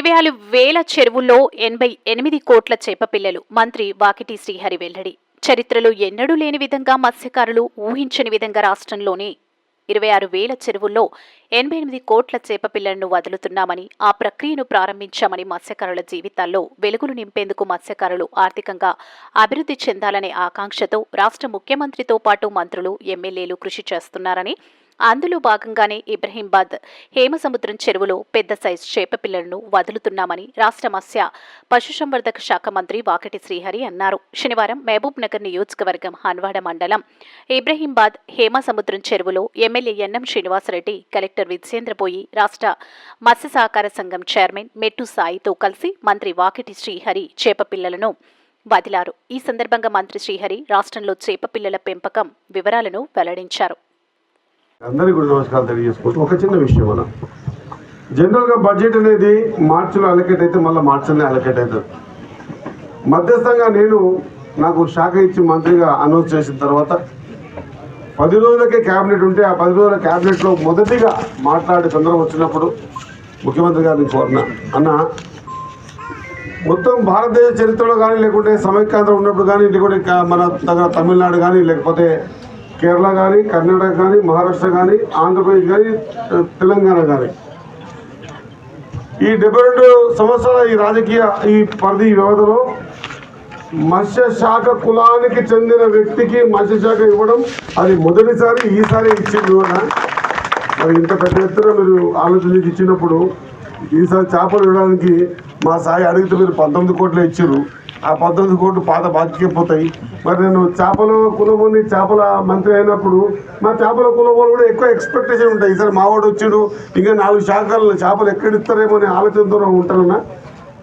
ఇరవై ఆరు వేల చెరువుల్లో ఎనభై ఎనిమిది కోట్ల చేపపిల్లలు మంత్రి వాకిటి శ్రీహరి వెల్లడి. చరిత్రలో ఎన్నడూ లేని విధంగా మత్స్యకారులు ఊహించని విధంగా రాష్ట్రంలోని ఇరవై ఆరు వేల చెరువుల్లో ఎనభై ఎనిమిది కోట్ల చేపపిల్లలను వదులుతున్నామని ఆ ప్రక్రియను ప్రారంభించామని మత్స్యకారుల జీవితాల్లో వెలుగులు నింపేందుకు మత్స్యకారులు ఆర్థికంగా అభివృద్ధి చెందాలనే ఆకాంక్షతో రాష్ట్ర ముఖ్యమంత్రితో పాటు మంత్రులు ఎమ్మెల్యేలు కృషి చేస్తున్నారని అందులో భాగంగానే ఇబ్రహీంబాద్ హేమసముద్రం చెరువులో పెద్ద సైజు చేపపిల్లలను వదులుతున్నామని రాష్ట్ర మత్స్య పశుసంవర్ధక శాఖ మంత్రి వాకటి శ్రీహరి అన్నారు. శనివారం మహబూబ్ నగర్ నియోజకవర్గం హన్వాడ మండలం ఇబ్రహీంబాద్ హేమసముద్రం చెరువులో MLA N M Srinivasareddy collector Vijayendraboyi రాష్ట్ర మత్స్య సహకార సంఘం చైర్మన్ మెట్టు సాయితో కలిసి మంత్రి వాకిటి శ్రీహరి చేపపిల్లలను వదిలారు. ఈ సందర్భంగా మంత్రి శ్రీహరి రాష్ట్రంలో చేపపిల్లల పెంపకం వివరాలను వెల్లడించారు. అందరికీ కూడా నమస్కారాలు తెలియజేసుకుంటూ ఒక చిన్న విషయం మనం జనరల్గా బడ్జెట్ అనేది మార్చిలో అలకేట్ అయితే మళ్ళీ మార్చిలోనే అలకేట్ అవుతుంది. మధ్యస్థంగా నేను నాకు శాఖ ఇచ్చి మంత్రిగా అనౌన్స్ చేసిన తర్వాత పది రోజులకే క్యాబినెట్ ఉంటే ఆ పది రోజుల క్యాబినెట్లో మొదటిగా మాట్లాడే సందర్భం వచ్చినప్పుడు ముఖ్యమంత్రి గారిని కోరిన అన్న మొత్తం భారతదేశ చరిత్రలో కానీ లేకుంటే సమైక్యాంధ్ర ఉన్నప్పుడు కానీ లేకుంటే మన దగ్గర తమిళనాడు కానీ లేకపోతే కేరళ కానీ కర్ణాటక కానీ మహారాష్ట్ర కానీ ఆంధ్రప్రదేశ్ కానీ తెలంగాణ కానీ ఈ డెబ్బై రెండు సంవత్సరాల ఈ రాజకీయ ఈ పరిధి వ్యవధిలో మత్స్యశాఖ కులానికి చెందిన వ్యక్తికి మత్స్యశాఖ ఇవ్వడం అది మొదటిసారి ఈసారి ఇచ్చింది కూడా. మరి ఇంత పెద్ద ఎత్తున మీరు ఆలోచనకి ఇచ్చినప్పుడు ఈసారి చేపలు ఇవ్వడానికి మా సాయి అడిగితే మీరు పంతొమ్మిది కోట్లు ఇచ్చారు ఆ పద్దెనిమిది కోట్లు పాత బాకీకే పోతాయి. మరి నేను చేపల కులముని చేపల మంత్రి అయినప్పుడు మా చేపల కులములు కూడా ఎక్కువ ఎక్స్పెక్టేషన్ ఉంటాయి. ఈసారి మావాడు వచ్చిండు ఇంకా నాలుగు శాఖలు చేపలు ఎక్కడ ఇస్తారేమో అనే ఆలోచనతో ఉంటారన్నా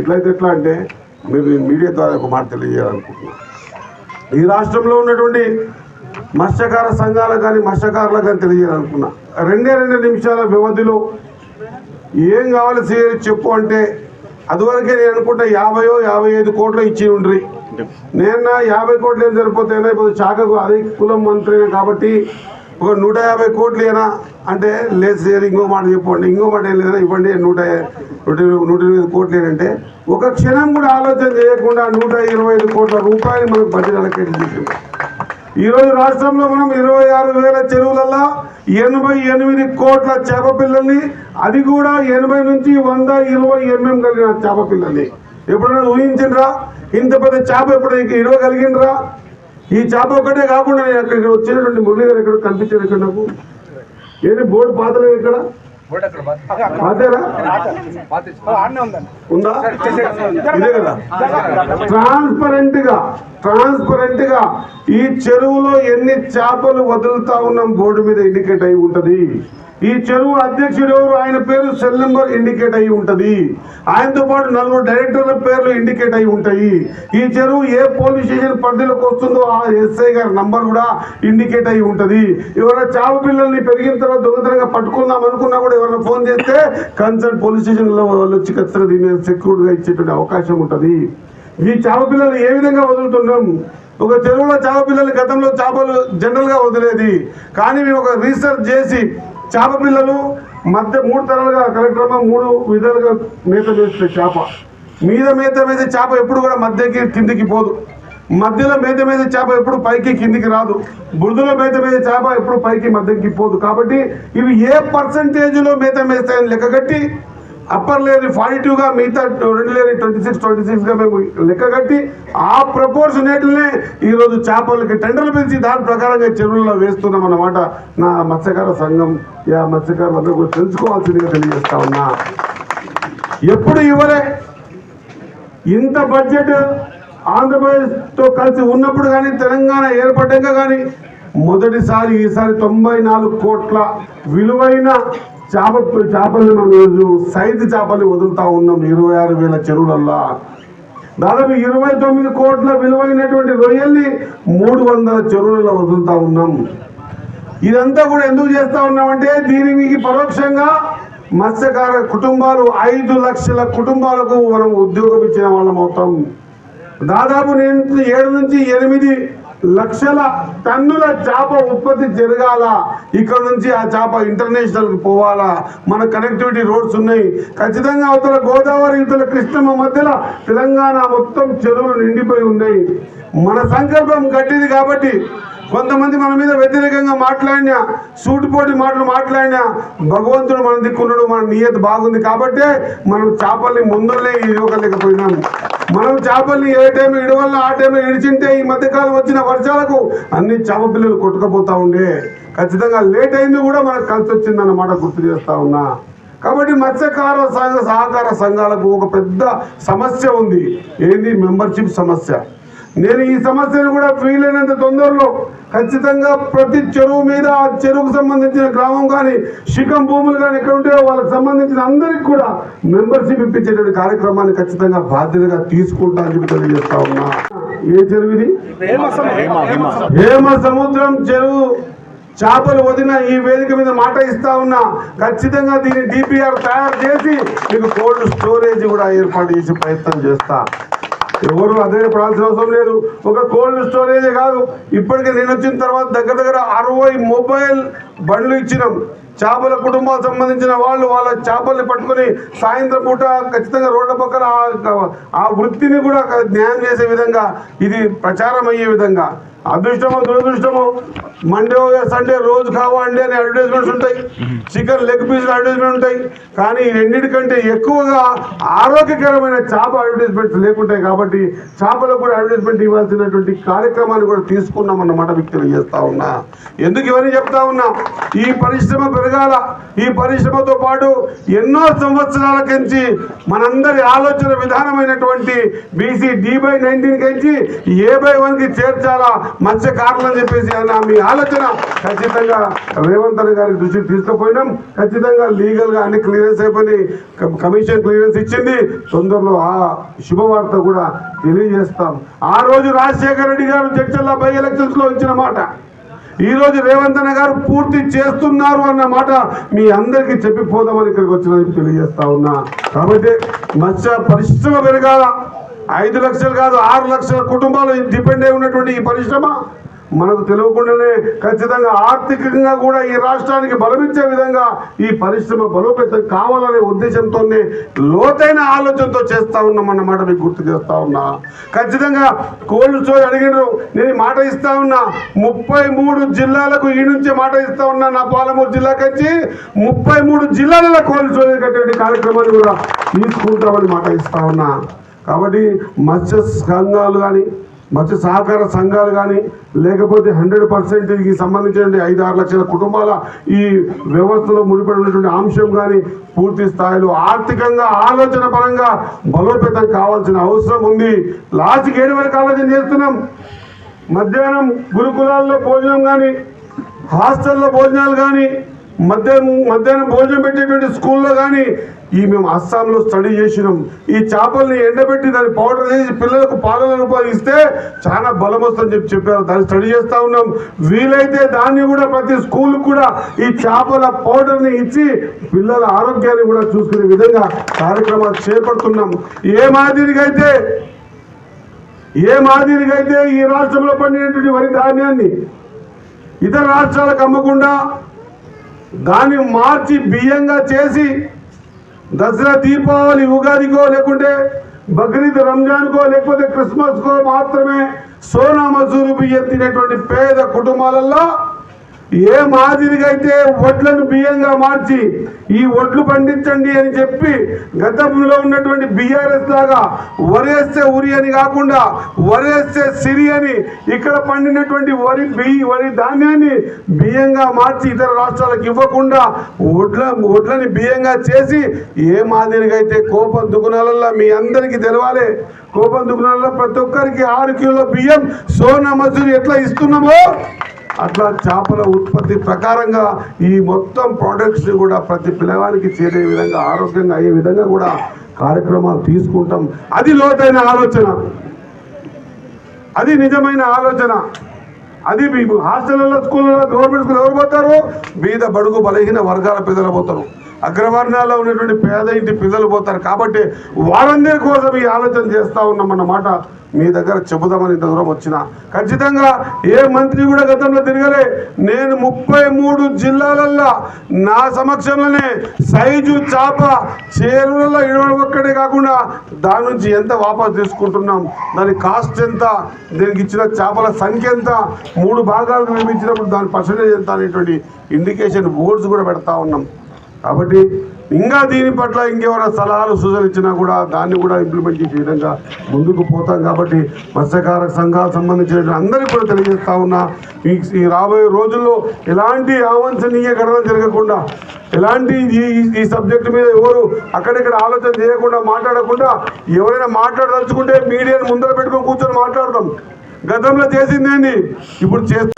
ఇట్లయితే ఎట్లా అంటే మీరు మీడియా ద్వారా ఒక మాట తెలియజేయాలనుకుంటున్నాను ఈ రాష్ట్రంలో ఉన్నటువంటి మత్స్యకార సంఘాలకు కానీ మత్స్యకారులకు కానీ తెలియజేయాలనుకున్నా రెండే రెండు నిమిషాల వ్యవధిలో ఏం కావాలి సీఎం చెప్పు అంటే అదివరకే నేను అనుకుంటా యాభయో యాభై ఐదు కోట్లు ఇచ్చి ఉండ్రి. నేను యాభై కోట్లు ఏం సరిపోతాయినా ఇప్పుడు శాఖకు అదే కులం మంత్రి కాబట్టి ఒక నూట యాభై కోట్లు ఏనా? అంటే లేదు సార్ ఇంకో మాట చెప్పండి. ఇంకో మాట ఏం లేదా ఇవ్వండి. నూట నూట ఇరవై- నూట ఎనిమిది ఐదు కోట్లు ఏంటంటే ఒక క్షణం కూడా ఆలోచన చేయకుండా నూట ఇరవై ఐదు కోట్ల రూపాయలు మనకు బడ్జెట్ అలకేట్ చేసింది ఈరోజు రాష్ట్రంలో మనం ఇరవై ఆరు వేల చెరువులలో ఎనభై ఎనిమిది కోట్ల చేప పిల్లల్ని అది కూడా ఎనభై నుంచి వంద ఇరవై ఎంఎం కలిగిన చేప పిల్లల్ని. ఎప్పుడైనా ఊహించిండ్రా? ఇంత పెద్ద చేప ఎప్పుడైనా ఇరవగలిగిండ్రా? ఈ చేప ఒక్కటే కాకుండా అక్కడికి వచ్చినటువంటి మురళి గారు ఎక్కడ కనిపించారు ఇక్కడ నాకు. ఏంటి బోర్డు పాతలేదు ఇక్కడ? ఉందా? ఇదే కదా. ట్రాన్స్పరెంట్గా ట్రాన్స్పరెంట్గా ఈ చెరువులో ఎన్ని చేపలు వదులుతా ఉన్నాం బోర్డు మీద ఇండికేట్ అయి ఉంటది? ఈ చెరువు అధ్యక్షుడు ఎవరు? ఆయన పేరు సెల్ నెంబర్ ఇండికేట్ అయి ఉంటుంది. ఆయనతో పాటు నలుగురు డైరెక్టర్ల పేర్లు ఇండికేట్ అయి ఉంటాయి. ఈ చెరువు ఏ పోలీస్ స్టేషన్ పరిధిలోకి వస్తుందో ఆ ఎస్ఐ గారి నంబర్ కూడా ఇండికేట్ అయి ఉంటుంది. ఎవరైనా చావు పిల్లల్ని పెరిగిన తర్వాత దొంగతనంగా పట్టుకుందాం అనుకున్నా కూడా ఎవరైనా ఫోన్ చేస్తే కన్సర్న్ పోలీస్ స్టేషన్లో వాళ్ళు వచ్చి ఖచ్చితంగా దీని మీద సెక్యూర్గా ఇచ్చేటువంటి అవకాశం ఉంటుంది. ఈ చావు పిల్లలు ఏ విధంగా వదులుతున్నాం? ఒక చెరువులో చావ పిల్లలు గతంలో చేపలు జనరల్గా వదిలేది. కానీ మేము ఒక రీసెర్చ్ చేసి చేప పిల్లలు మధ్య మూడు తరాలుగా కలెక్టర్ మూడు విధాలుగా మేత వేస్తుంది చేప. మీద మేత వేసే చేప ఎప్పుడు కూడా మధ్యకి కిందికి పోదు. మధ్యలో మేత మీద చేప ఎప్పుడు పైకి కిందికి రాదు. బురదలో మేత మీద చేప ఎప్పుడు పైకి మధ్యకి పోదు. కాబట్టి ఇవి ఏ పర్సంటేజ్లో మేత మేస్తాయని లెక్కగట్టి అప్పర్ లేని ఫార్టీ టూగా మిగతా రెండు లేని ట్వంటీ సిక్స్ ట్వంటీ సిక్స్గా మేము లెక్కగట్టి ఆ ప్రపోర్షనేట్లనే ఈరోజు చేపలకి టెండర్లు పెంచి దాని ప్రకారంగా చెరువుల్లో వేస్తున్నాం అన్నమాట. నా మత్స్యకార సంఘం యా మత్స్యకారులందరూ కూడా తెలుసుకోవాల్సిందిగా తెలియజేస్తా ఉన్నా. ఎప్పుడు ఇవ్వలే. ఇంత బడ్జెట్ ఆంధ్రప్రదేశ్తో కలిసి ఉన్నప్పుడు కానీ తెలంగాణ ఏర్పడ్డాక కానీ మొదటిసారి ఈసారి తొంభై నాలుగు కోట్ల విలువైన చేప చేపలను మనం ఈరోజు సైజు చేపలు వదులుతా ఉన్నాం ఇరవై ఆరు వేల చెరువులల్లా. దాదాపు ఇరవై తొమ్మిది కోట్ల విలువైనటువంటి రొయ్యల్ని మూడు వందల చెరువులలో వదులుతా ఉన్నాం. ఇదంతా కూడా ఎందుకు చేస్తా ఉన్నామంటే దీనికి పరోక్షంగా మత్స్యకార కుటుంబాలు ఐదు లక్షల కుటుంబాలకు మనం ఉద్యోగం ఇచ్చిన వాళ్ళం అవుతాం. దాదాపు నేను ఏడు నుంచి ఎనిమిది లక్షల టన్నుల చేప ఉత్పత్తి జరగాల. ఇక్కడ నుంచి ఆ చేప ఇంటర్నేషనల్కి పోవాలా. మన కనెక్టివిటీ రోడ్స్ ఉన్నాయి. ఖచ్చితంగా అవతల గోదావరి ఇతర కృష్ణమ్మ మధ్యలో తెలంగాణ మొత్తం చెరువులు నిండిపోయి ఉన్నాయి. మన సంకల్పం గట్టిది కాబట్టి కొంతమంది మన మీద వ్యతిరేకంగా మాట్లాడినా సూటిపోటి మాటలు మాట్లాడినా భగవంతుడు మనం దిక్కున్నాడు మన నియత బాగుంది కాబట్టే మనం చేపల్ని ముందరలే ఇవ్వలేకపోయినాము మనం చేపల్ని ఏ టైం ఇడవల్ల ఆ టైం ఇడిచింటే ఈ మధ్యకాలం వచ్చిన వర్షాలకు అన్ని చేప పిల్లలు కొట్టుకపోతా ఉండే. ఖచ్చితంగా లేట్ అయింది కూడా మనకు కలిసి వచ్చిందన్నమాట గుర్తు చేస్తా ఉన్నా. కాబట్టి మత్స్యకార సంఘ సహకార సంఘాలకు ఒక పెద్ద సమస్య ఉంది. ఏంది? మెంబర్షిప్ సమస్య. నేను ఈ సమస్యను కూడా వీలైనంత తొందరలో ఖచ్చితంగా ప్రతి చెరువు మీద ఆ చెరువుకు సంబంధించిన గ్రామం కానీ శిఖం భూములు కానీ ఎక్కడ ఉంటాయో వాళ్ళకి సంబంధించిన అందరికి కూడా మెంబర్షిప్ ఇప్పించేటువంటి కార్యక్రమాన్ని ఖచ్చితంగా బాధ్యతగా తీసుకుంటా అని చెప్పి తెలియజేస్తా ఉన్నా. ఏ చెరువు ఇది? హేమ సముద్రం. చెరువు. చేపలు వదిన ఈ వేదిక మీద మాట ఇస్తా ఉన్నా. ఖచ్చితంగా దీన్ని డిపిఆర్ తయారు చేసి మీకు కోల్డ్ స్టోరేజ్ కూడా ఏర్పాటు చేసే ప్రయత్నం చేస్తా. ఎవరు అదే పడాల్సిన అవసరం లేదు. ఒక కోల్డ్ స్టోరేజే కాదు. ఇప్పటికే నేను వచ్చిన తర్వాత దగ్గర దగ్గర అరవై మొబైల్ బండ్లు ఇచ్చినాం. చేపల కుటుంబాలకు సంబంధించిన వాళ్ళు వాళ్ళ చేపల్ని పట్టుకొని సాయంత్రం పూట ఖచ్చితంగా రోడ్ల పక్కన ఆ- ఆ వృత్తిని కూడా న్యాయం చేసే విధంగా ఇది ప్రచారం అయ్యే విధంగా అదృష్టమో దురదృష్టమో మండే సండే రోజు కావాలండి అని అడ్వర్టైజ్మెంట్స్ ఉంటాయి. చికెన్ లెగ్ పీస్ అడ్వర్టైజ్మెంట్ ఉంటాయి. కానీ రెండింటికంటే ఎక్కువగా ఆరోగ్యకరమైన చేప అడ్వర్టైజ్మెంట్స్ లేకుంటాయి కాబట్టి చేపలకు కూడా అడ్వర్టైజ్మెంట్ ఇవ్వాల్సినటువంటి కార్యక్రమాన్ని కూడా తీసుకున్నాం అన్నమాట మీకు తెలియజేస్తా ఉన్నా. ఎందుకు ఇవన్నీ చెప్తా ఉన్నా? ఈ పరిశ్రమ పెరగాల ఈ పరిశ్రమతో పాటు ఎన్నో సంవత్సరాల కించి మనందరి ఆలోచన విధానమైనటువంటి బీసీ డి బై నైన్టీన్ కించి ఏ బై వన్కి చేర్చాలా? మంచి కారణం అని చెప్పేసి అన్న మీ ఆలోచన. ఖచ్చితంగా రేవంత్ అన్న గారి దృష్టికి తీసుకుపోయినాం. ఖచ్చితంగా లీగల్గా అన్ని క్లియరెన్స్ అయిపోయి కమిషన్ క్లియరెన్స్ ఇచ్చింది. తొందరలో ఆ శుభవార్త కూడా తెలియజేస్తాం. ఆ రోజు రాజశేఖర రెడ్డి గారు చర్చల్లో బై ఎలక్షన్స్లో ఇచ్చిన మాట. ఈరోజు రోజు రేవంత్ అన్న గారు పూర్తి చేస్తున్నారు అన్న మాట మీ అందరికీ చెప్పిపోదామని ఇక్కడికి వచ్చిన తెలియజేస్తా ఉన్నా. కాబట్టి మత్స్య పరిశ్రమ పెరగాల ఐదు లక్షలు కాదు ఆరు లక్షల కుటుంబాలు డిపెండ్ అయి ఉన్నటువంటి ఈ పరిశ్రమ మనకు తెలియకుండానే ఖచ్చితంగా ఆర్థికంగా కూడా ఈ రాష్ట్రానికి బలమిచ్చే విధంగా ఈ పరిశ్రమ బలోపేతం కావాలనే ఉద్దేశంతోనే లోతైన ఆలోచనతో చేస్తా ఉన్నామన్నమాట మీకు గుర్తు చేస్తా ఉన్నా. ఖచ్చితంగా కోల్డ్ స్టోరేజ్ అడిగినారు నేను మాట ఇస్తా ఉన్నా. ముప్పై మూడు జిల్లాలకు ఈ నుంచే మాట ఇస్తా ఉన్నా నా పాలమూరు జిల్లాకి వచ్చి ముప్పై మూడు జిల్లాలలో కోల్డ్ స్టోరేజ్ కట్టే కార్యక్రమాన్ని కూడా తీసుకుంటామని మాట ఇస్తా ఉన్నా. కాబట్టి మత్స్య సంఘాలు కానీ మత్స్య సహకార సంఘాలు కానీ లేకపోతే హండ్రెడ్ పర్సెంట్కి సంబంధించినటువంటి ఐదు ఆరు లక్షల కుటుంబాల ఈ వ్యవస్థలో ముడిపడినటువంటి అంశం కానీ పూర్తి స్థాయిలో ఆర్థికంగా ఆలోచన పరంగా బలోపేతం కావాల్సిన అవసరం ఉంది. లాస్ట్కి ఏడు వరకు ఆలోచన చేస్తున్నాం. మధ్యాహ్నం గురుకులాల్లో భోజనం కానీ హాస్టల్లో భోజనాలు కానీ మధ్యాహ్నం మధ్యాహ్నం భోజనం పెట్టేటువంటి స్కూల్లో కానీ ఈ మేము అస్సాంలో స్టడీ చేసినాం. ఈ చేపల్ని ఎండబెట్టి దాన్ని పౌడర్ చేసి పిల్లలకు పాలన రూపాయలు ఇస్తే చాలా బలం వస్తుందని చెప్పి చెప్పారు. దాన్ని స్టడీ చేస్తూ ఉన్నాం. వీలైతే దాన్ని కూడా ప్రతి స్కూల్ కూడా ఈ చేపల పౌడర్ని ఇచ్చి పిల్లల ఆరోగ్యాన్ని కూడా చూసుకునే విధంగా కార్యక్రమాలు చేపడుతున్నాం. ఏ మాదిరిగా అయితే ఏ మాదిరిగా అయితే ఈ రాష్ట్రంలో పండినటువంటి వరి ధాన్యాన్ని ఇతర రాష్ట్రాలకు అమ్మకుండా దాన్ని మార్చి బియ్యంగా చేసి దసరా దీపావళి ఉగాదికో లేకుంటే బక్రీద్ రంజాన్కో లేకపోతే క్రిస్మస్కో మాత్రమే సోనా మసూరు బియ్యం తినేటువంటి పేద కుటుంబాలలో ఏ మాదిరిగా అయితే వడ్లను బియ్యంగా మార్చి ఈ వడ్లు పండించండి అని చెప్పి గతంలో ఉన్నటువంటి బీఆర్ఎస్ లాగా వరేస్తే ఉరి అని కాకుండా వరేస్తే సిరి అని ఇక్కడ పండినటువంటి వరి బియ్యి వరి ధాన్యాన్ని బియ్యంగా మార్చి ఇతర రాష్ట్రాలకు ఇవ్వకుండా వడ్ల వడ్లని బియ్యంగా చేసి ఏ మాదిరిగా అయితే కోపం దుకుణాలల్లో మీ అందరికీ తెలవాలి. కోపం దుకుణాలలో ప్రతి ఒక్కరికి ఆరు కిలోల బియ్యం సోనా మసూరి ఎట్లా ఇస్తున్నామో అట్లా చేపల ఉత్పత్తి ప్రకారంగా ఈ మొత్తం ప్రోడక్ట్స్ కూడా ప్రతి పిల్లవానికి చేరే విధంగా ఆరోగ్యంగా అయ్యే విధంగా కూడా కార్యక్రమాలు తీసుకుంటాం. అది లోతైన ఆలోచన. అది నిజమైన ఆలోచన. అది మీకు హాస్టల్లో స్కూళ్ళలో గవర్నమెంట్ స్కూల్ ఎవరు పోతారు? మీద బడుగు బలహీన వర్గాల ప్రజలు పోతారు. అగ్రవర్ణాల్లో ఉన్నటువంటి పేద ఇంటి పిల్లలు పోతారు. కాబట్టి వారందరి కోసం ఈ ఆలోచన చేస్తా ఉన్నామన్నమాట మీ దగ్గర చెబుదామని ఇంత దూరం వచ్చిన. ఖచ్చితంగా ఏ మంత్రి కూడా గతంలో తిరగలే. నేను ముప్పై మూడు జిల్లాలల్లో నా సమక్షంలోనే సైజు చాప చేరులలో ఇరవై ఒక్కడే కాకుండా దాని నుంచి ఎంత వాపసు తీసుకుంటున్నాం? దాని కాస్ట్ ఎంత? దీనికి ఇచ్చిన చేపల సంఖ్య ఎంత? మూడు భాగాలకు నిర్మించినప్పుడు దాని పర్సంటేజ్ ఎంత అనేటువంటి ఇండికేషన్ బోర్డ్స్ కూడా పెడతా ఉన్నాం. కాబట్టి ఇంకా దీని పట్ల ఇంకెవరైనా సలహాలు సూచనలు కూడా దాన్ని కూడా ఇంప్లిమెంట్ చేసే విధంగా ముందుకు పోతాం కాబట్టి మత్స్యకార సంఘాలకు సంబంధించిన అందరికీ కూడా తెలియజేస్తా ఉన్నా ఈ రాబోయే రోజుల్లో ఎలాంటి అవాంఛనీయ ఘటన జరగకుండా ఎలాంటి ఈ ఈ- సబ్జెక్టు మీద ఎవరు అక్కడిక్కడ ఆలోచన చేయకుండా మాట్లాడకుండా ఎవరైనా మాట్లాడదలుచుకుంటే మీడియాను ముందర పెట్టుకొని కూర్చొని మాట్లాడదాం గతంలో చేసిందేంటి ఇప్పుడు చేస్తా